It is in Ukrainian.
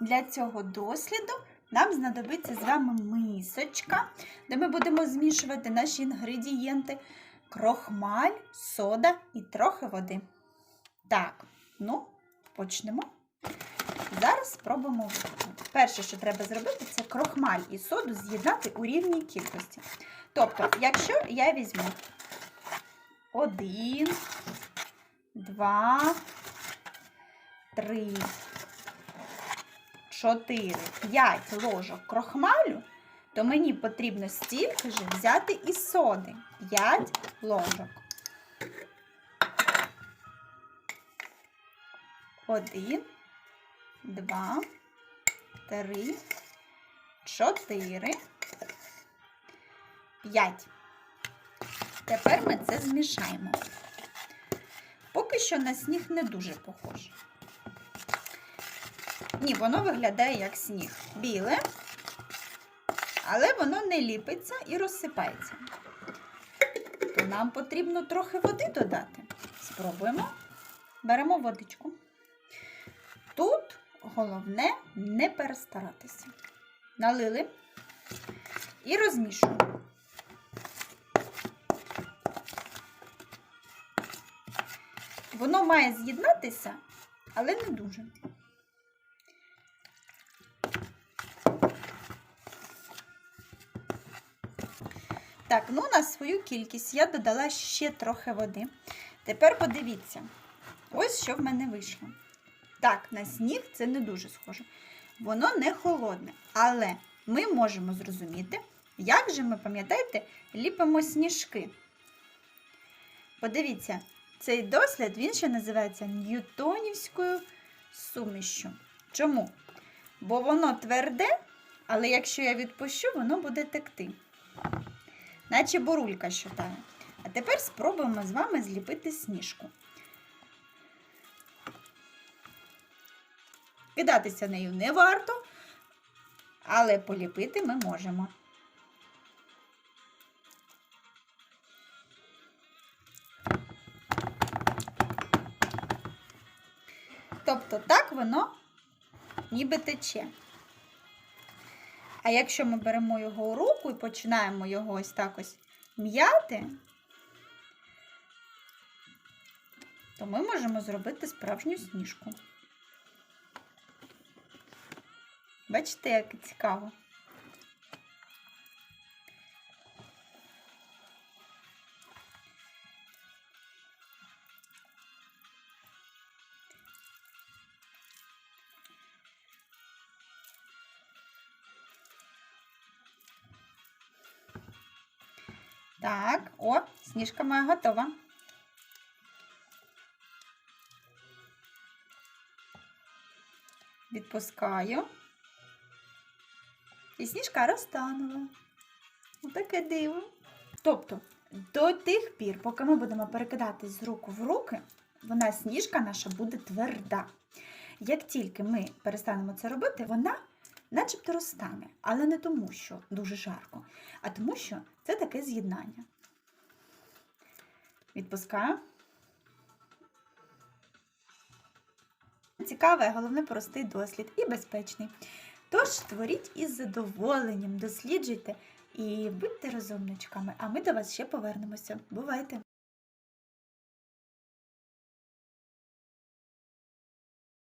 Для цього досліду нам знадобиться з вами мисочка, де ми будемо змішувати наші інгредієнти: крохмаль, сода і трохи води. Так, ну, почнемо. Зараз спробуємо. Перше, що треба зробити, це крохмаль і соду з'єднати у рівній кількості. Тобто, якщо я візьму один, два, три, чотири, п'ять ложок крохмалю, то мені потрібно стільки ж взяти і соди. 5 ложок. Один, два, три, чотири, п'ять. Тепер ми це змішаємо. Поки що на сніг не дуже похоже. Ні, воно виглядає як сніг. Біле, але воно не ліпиться і розсипається. То нам потрібно трохи води додати. Спробуємо. Беремо водичку. Тут головне не перестаратися. Налили і розмішуємо. Воно має з'єднатися, але не дуже. Так, ну на свою кількість я додала ще трохи води. Тепер подивіться, ось що в мене вийшло. Так, на сніг це не дуже схоже. Воно не холодне, але ми можемо зрозуміти, як же ми, пам'ятаєте, ліпимо сніжки. Подивіться, цей дослід він ще називається ньютонівською сумішю. Чому? Бо воно тверде, але якщо я відпущу, воно буде текти. Наче бурулька щотає. А тепер спробуємо з вами зліпити сніжку. Кидатися нею не варто, але поліпити ми можемо. Тобто так воно ніби тече. А якщо ми беремо його у руку і починаємо його ось так ось м'яти, то ми можемо зробити справжню сніжку. Бачите, як цікаво. Так, о, сніжка моя готова. Відпускаю. І сніжка розтанула. Отаке диво. Тобто, до тих пір, поки ми будемо перекидати з рук в руки, вона сніжка наша буде тверда. Як тільки ми перестанемо це робити, вона начебто розтане, але не тому, що дуже жарко, а тому, що це таке з'єднання. Відпускаю. Цікавий, головне простий дослід і безпечний. Тож творіть із задоволенням, досліджуйте і будьте розумничками, а ми до вас ще повернемося. Бувайте!